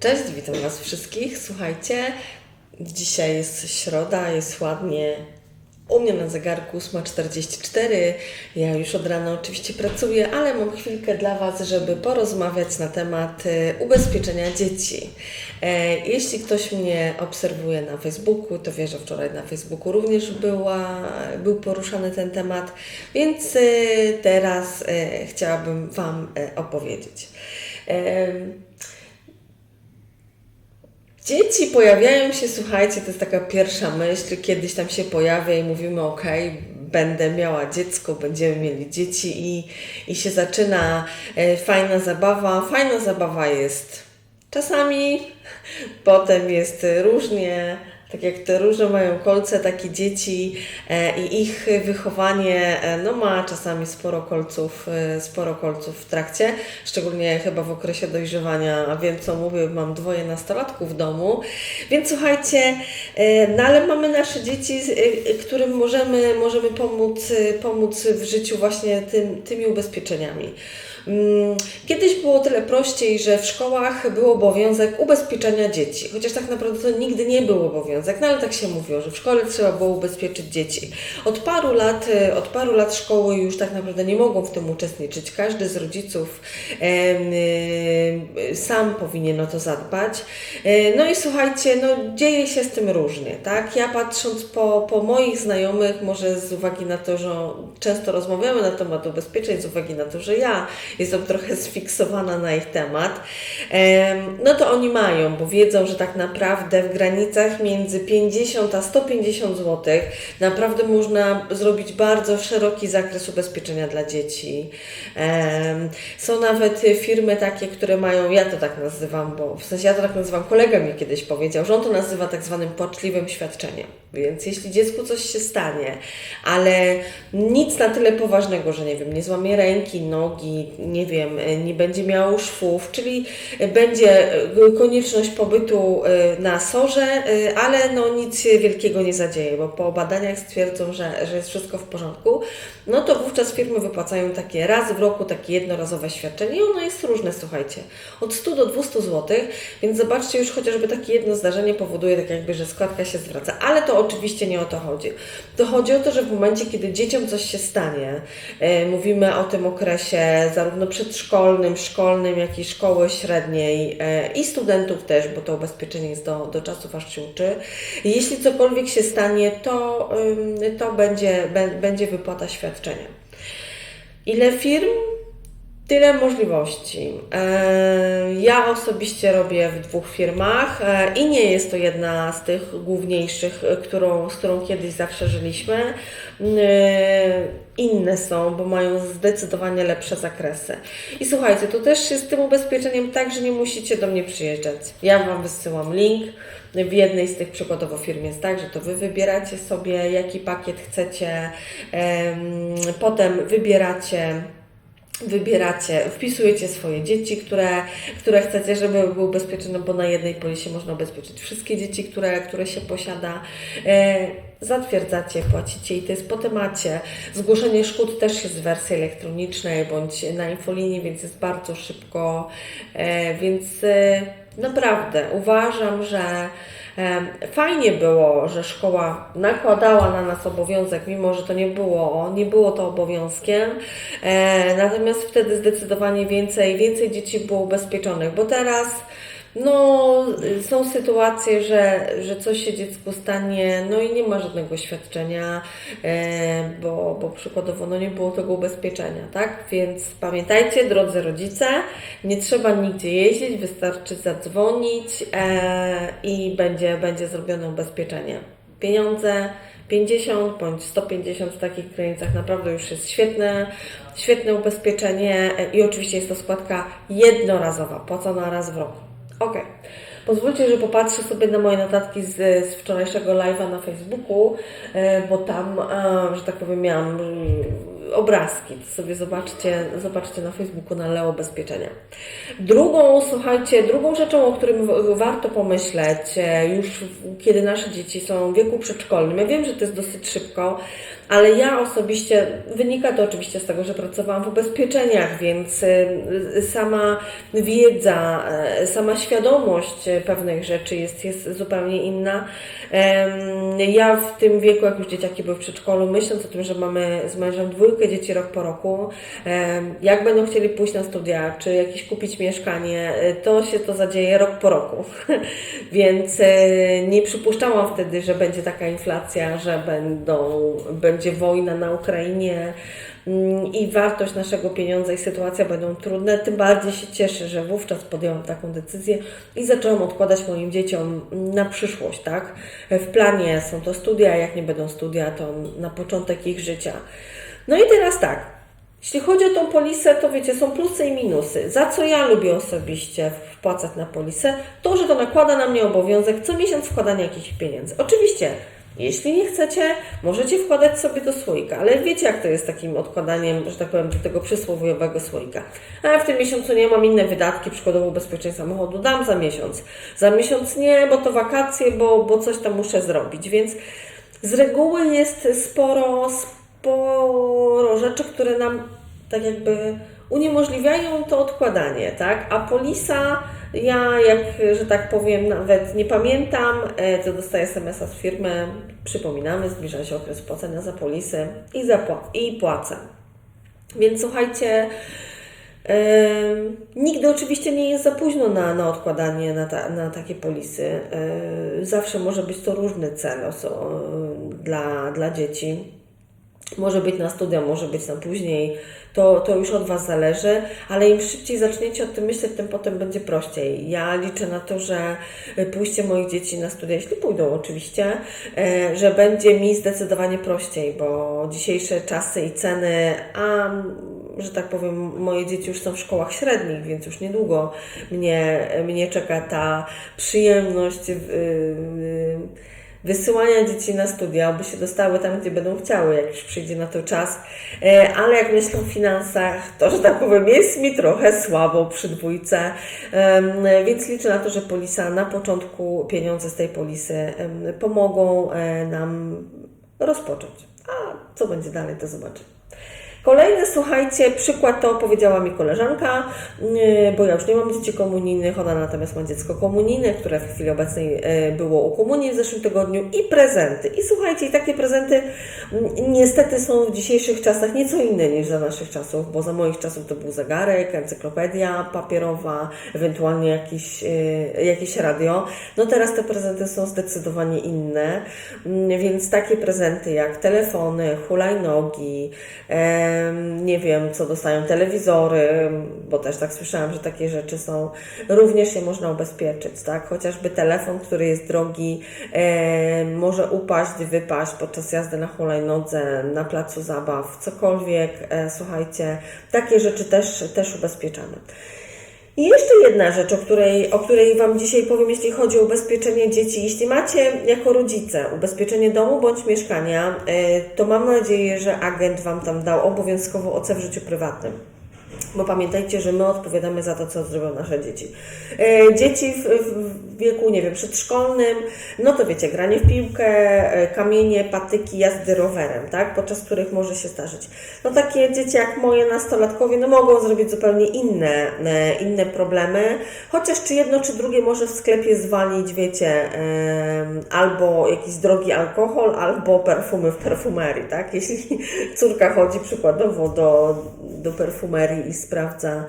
Cześć, witam Was wszystkich. Słuchajcie, dzisiaj jest środa, jest ładnie. U mnie na zegarku 8.44. Ja już od rana oczywiście pracuję, ale mam chwilkę dla Was, żeby porozmawiać na temat e, ubezpieczenia dzieci. E, Jeśli ktoś mnie obserwuje na Facebooku, to wie, że wczoraj na Facebooku również była, był poruszany ten temat, więc e, teraz chciałabym Wam opowiedzieć. Dzieci pojawiają się, słuchajcie, to jest taka pierwsza myśl, kiedyś tam się pojawia i mówimy, ok, będę miała dziecko, będziemy mieli dzieci i, i się zaczyna e, fajna zabawa. Fajna zabawa jest czasami, potem jest różnie, tak jak te róże mają kolce, takie dzieci e, i ich wychowanie e, no, ma czasami sporo kolców, e, sporo kolców w trakcie, szczególnie chyba w okresie dojrzewania, a wiem co mówię, mam dwoje nastolatków w domu, więc słuchajcie, no ale mamy nasze dzieci, którym możemy, możemy pomóc, pomóc w życiu właśnie tym, tymi ubezpieczeniami. Mm, Kiedyś było tyle prościej, że w szkołach był obowiązek ubezpieczenia dzieci, chociaż tak naprawdę to nigdy nie był obowiązek, no ale tak się mówiło, że w szkole trzeba było ubezpieczyć dzieci. Od paru lat, e, od paru lat szkoły już tak naprawdę nie mogą w tym uczestniczyć. Każdy z rodziców y, sam powinien o to zadbać. E, No i słuchajcie, no dzieje się z tym różnie, tak? Ja patrząc po, po moich znajomych, może z uwagi na to, że często rozmawiamy na temat ubezpieczeń, z uwagi na to, że ja jestem trochę sfiksowana na ich temat, em, no to oni mają, bo wiedzą, że tak naprawdę w granicach między 50 a 150 zł naprawdę można zrobić bardzo szeroki zakres ubezpieczenia dla dzieci. Są nawet firmy takie, które mają, ja to tak nazywam, bo w sensie ja to tak nazywam, kolega mi kiedyś powiedział, że on to nazywa tak zwanym płaczliwym świadczeniem. Więc jeśli dziecku coś się stanie, ale nic na tyle poważnego, że nie wiem, nie złamie ręki, nogi, nie wiem, nie będzie miało szwów, czyli będzie e, konieczność pobytu e, na sorze, e, ale no nic wielkiego nie zadzieje, bo po badaniach stwierdzą, że, że jest wszystko w porządku, no to wówczas firmy wypłacają takie raz w roku takie jednorazowe świadczenie i ono jest różne, słuchajcie, od 100 do 200 zł, więc zobaczcie już chociażby takie jedno zdarzenie powoduje tak jakby, że składka się zwraca, ale to oczywiście nie o to chodzi. To chodzi o to, że w momencie, kiedy dzieciom coś się stanie, e, mówimy o tym okresie zarówno przedszkolnym, szkolnym, jak i szkoły średniej e, i studentów też, bo to ubezpieczenie jest do, do czasów aż się uczy. Jeśli cokolwiek się stanie, to, to będzie, bę- będzie wypłata świadczenia. Ile firm? Tyle możliwości. E, Ja osobiście robię w dwóch firmach e, i nie jest to jedna z tych główniejszych, e, którą, z którą kiedyś zawsze żyliśmy. Inne są, bo mają zdecydowanie lepsze zakresy. I słuchajcie, tu też jest z tym ubezpieczeniem tak, że nie musicie do mnie przyjeżdżać. Ja Wam wysyłam link. W jednej z tych przykładowo firm jest tak, że to Wy wybieracie sobie, jaki pakiet chcecie, em, potem wybieracie wybieracie, wpisujecie swoje dzieci, które, które chcecie, żeby były ubezpieczone, bo na jednej polisie można ubezpieczyć wszystkie dzieci, które, które się posiada. E, zatwierdzacie, płacicie i to jest po temacie. Zgłoszenie szkód też jest w wersji elektronicznej bądź na infolinii, więc jest bardzo szybko. E, więc e, naprawdę uważam, że Fajnie było, że szkoła nakładała na nas obowiązek, mimo że to nie było, nie było to obowiązkiem. E, natomiast wtedy zdecydowanie więcej, więcej dzieci było ubezpieczonych, bo teraz no, są sytuacje, że, że coś się dziecku stanie, no i nie ma żadnego świadczenia, e, bo, bo przykładowo no nie było tego ubezpieczenia, tak? Więc pamiętajcie, drodzy rodzice, nie trzeba nigdzie jeździć, wystarczy zadzwonić e, i będzie, będzie zrobione ubezpieczenie. Pieniądze 50 bądź 150 w takich granicach naprawdę już jest świetne, świetne ubezpieczenie e, i oczywiście jest to składka jednorazowa, płacona raz w roku. Ok. Pozwólcie, że popatrzę sobie na moje notatki z, z wczorajszego live'a na Facebooku, e, bo tam, e, że tak powiem, miałam mm, obrazki. Sobie zobaczcie, zobaczcie na Facebooku na Leo Bezpieczenia. Drugą, słuchajcie, drugą rzeczą, o którym warto pomyśleć e, już kiedy nasze dzieci są w wieku przedszkolnym, ja wiem, że to jest dosyć szybko, Ale ja osobiście, wynika to oczywiście z tego, że pracowałam w ubezpieczeniach, więc y, sama wiedza, y, sama świadomość pewnych rzeczy jest, jest zupełnie inna. Ja w tym wieku, jak już dzieciaki były w przedszkolu, myśląc o tym, że mamy z mężem dwójkę dzieci rok po roku, jak będą chcieli pójść na studia, czy jakieś kupić mieszkanie, y, to się to zadzieje rok po roku. Więc y, nie przypuszczałam wtedy, że będzie taka inflacja, że będą, będzie wojna na Ukrainie mm, i wartość naszego pieniądza i sytuacja będą trudne. Tym bardziej się cieszę, że wówczas podjęłam taką decyzję i zaczęłam odkładać moim dzieciom na przyszłość, tak? W planie są to studia, jak nie będą studia, to na początek ich życia. No i teraz tak. Jeśli chodzi o tą polisę, to wiecie, są plusy i minusy. Za co ja lubię osobiście wpłacać na polisę, to, że to nakłada na mnie obowiązek co miesiąc wkładania jakichś pieniędzy. Oczywiście, jeśli nie chcecie, możecie wkładać sobie do słoika, ale wiecie, jak to jest takim odkładaniem, że tak powiem, do tego przysłowiowego słoika. A w tym miesiącu nie mam inne wydatki, przykładowo ubezpieczenie samochodu, dam za miesiąc. Za miesiąc nie, bo to wakacje, bo, bo coś tam muszę zrobić, więc z reguły jest sporo, sporo rzeczy, które nam tak jakby uniemożliwiają to odkładanie, tak? A polisa, ja jak, że tak powiem, nawet nie pamiętam, e, to dostaję SMS-a z firmy, przypominamy, zbliża się okres płacenia za polisy i, i płacę. Więc słuchajcie, Ym, Nigdy oczywiście nie jest za późno na, na odkładanie na, ta, na takie polisy. Yy, Zawsze może być to różny cel oso, dla, dla dzieci. Może być na studia, może być na później. To, to już od Was zależy, ale im szybciej zaczniecie o tym myśleć, tym potem będzie prościej. Ja liczę na to, że pójście moich dzieci na studia, jeśli pójdą oczywiście, e, że będzie mi zdecydowanie prościej, bo dzisiejsze czasy i ceny, a że tak powiem, moje dzieci już są w szkołach średnich, więc już niedługo mnie, mnie czeka ta przyjemność. Yy, wysyłania dzieci na studia, aby się dostały tam, gdzie będą chciały, jak już przyjdzie na to czas. E, Ale jak myślę o finansach, to, że tak powiem, jest mi trochę słabo przy dwójce, więc liczę na to, że polisa na początku pieniądze z tej polisy pomogą e, nam rozpocząć. A co będzie dalej, to zobaczymy. Kolejny, słuchajcie, przykład to powiedziała mi koleżanka, yy, bo ja już nie mam dzieci komunijnych, ona natomiast ma dziecko komunijne, które w chwili obecnej yy, było u komunii w zeszłym tygodniu i prezenty. I słuchajcie, takie prezenty mm, niestety są w dzisiejszych czasach nieco inne niż za naszych czasów, bo za moich czasów to był zegarek, encyklopedia papierowa, ewentualnie jakiś, yy, jakieś radio. No teraz te prezenty są zdecydowanie inne, mm, więc takie prezenty jak telefony, hulajnogi, em, nie wiem, co dostają telewizory, bo też tak słyszałam, że takie rzeczy są, również je można ubezpieczyć, tak? Chociażby telefon, który jest drogi, może upaść, wypaść podczas jazdy na hulajnodze, na placu zabaw, cokolwiek, e, słuchajcie, takie rzeczy też, też ubezpieczamy. I jeszcze jedna rzecz, o której, o której Wam dzisiaj powiem, jeśli chodzi o ubezpieczenie dzieci. Jeśli macie jako rodzice ubezpieczenie domu bądź mieszkania, y, to mam nadzieję, że agent Wam tam dał obowiązkowo OC w życiu prywatnym. Bo pamiętajcie, że my odpowiadamy za to, co zrobią nasze dzieci. E, Dzieci w, wieku, nie wiem, przedszkolnym, no to wiecie, granie w piłkę, e, kamienie, patyki, jazdy rowerem, tak? Podczas których może się zdarzyć. No takie dzieci jak moje nastolatkowie, no mogą zrobić zupełnie inne, e, inne problemy, chociaż czy jedno, czy drugie może w sklepie zwalić, wiecie, albo jakiś drogi alkohol, albo perfumy w perfumerii, tak? Jeśli córka chodzi przykładowo do, do perfumerii sprawdza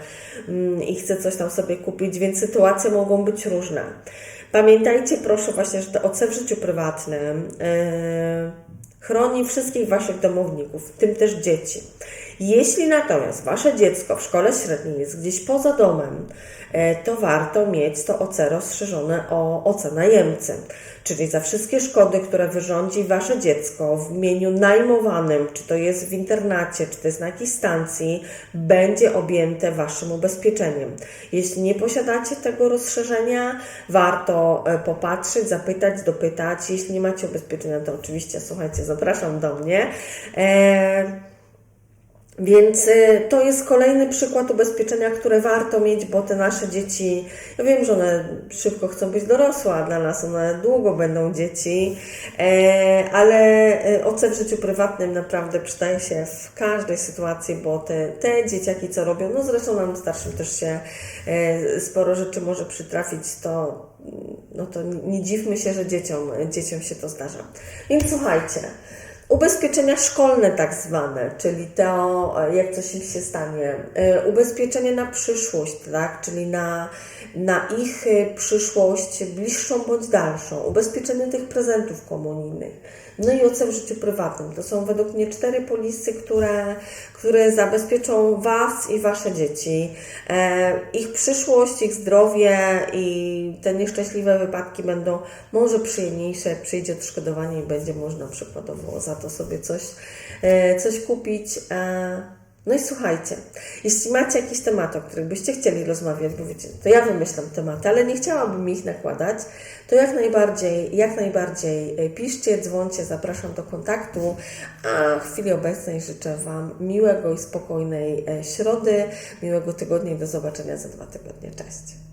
mm, i chce coś tam sobie kupić, więc sytuacje mogą być różne. Pamiętajcie proszę właśnie, że to OC w życiu prywatnym e, chroni wszystkich Waszych domowników, w tym też dzieci. Jeśli natomiast Wasze dziecko w szkole średniej jest gdzieś poza domem, e, to warto mieć to OC rozszerzone o OC najemcy. Czyli za wszystkie szkody, które wyrządzi Wasze dziecko w imieniu najmowanym, czy to jest w internacie, czy to jest na jakiejś stacji, będzie objęte Waszym ubezpieczeniem. Jeśli nie posiadacie tego rozszerzenia, warto e, popatrzeć, zapytać, dopytać. Jeśli nie macie ubezpieczenia, to oczywiście słuchajcie, zapraszam do mnie. E, Więc y, to jest kolejny przykład ubezpieczenia, które warto mieć, bo te nasze dzieci, ja wiem, że one szybko chcą być dorosłe, a dla nas one długo będą dzieci, e, ale e, OC w życiu prywatnym naprawdę przydaje się w każdej sytuacji, bo te, te dzieciaki co robią, no zresztą nam starszym też się e, sporo rzeczy może przytrafić, to, no to nie dziwmy się, że dzieciom, dzieciom się to zdarza. Więc słuchajcie, Ubezpieczenia szkolne tak zwane, czyli to, jak coś im się stanie. E, Ubezpieczenie na przyszłość, tak, czyli na, na ich e, przyszłość bliższą bądź dalszą. Ubezpieczenie tych prezentów komunijnych. No i OC w życiu prywatnym. To są według mnie cztery polisy, które, które zabezpieczą Was i Wasze dzieci. E, ich przyszłość, ich zdrowie i te nieszczęśliwe wypadki będą może przyjemniejsze, przyjdzie odszkodowanie i będzie można przykładowo za to sobie coś, e, coś kupić. E, no i słuchajcie, jeśli macie jakieś tematy, o których byście chcieli rozmawiać, bo wiecie, to ja wymyślam tematy, ale nie chciałabym ich nakładać, to jak najbardziej, jak najbardziej e, piszcie, dzwoncie, zapraszam do kontaktu, a w chwili obecnej życzę Wam miłego i spokojnej środy, miłego tygodnia i do zobaczenia za dwa tygodnie. Cześć!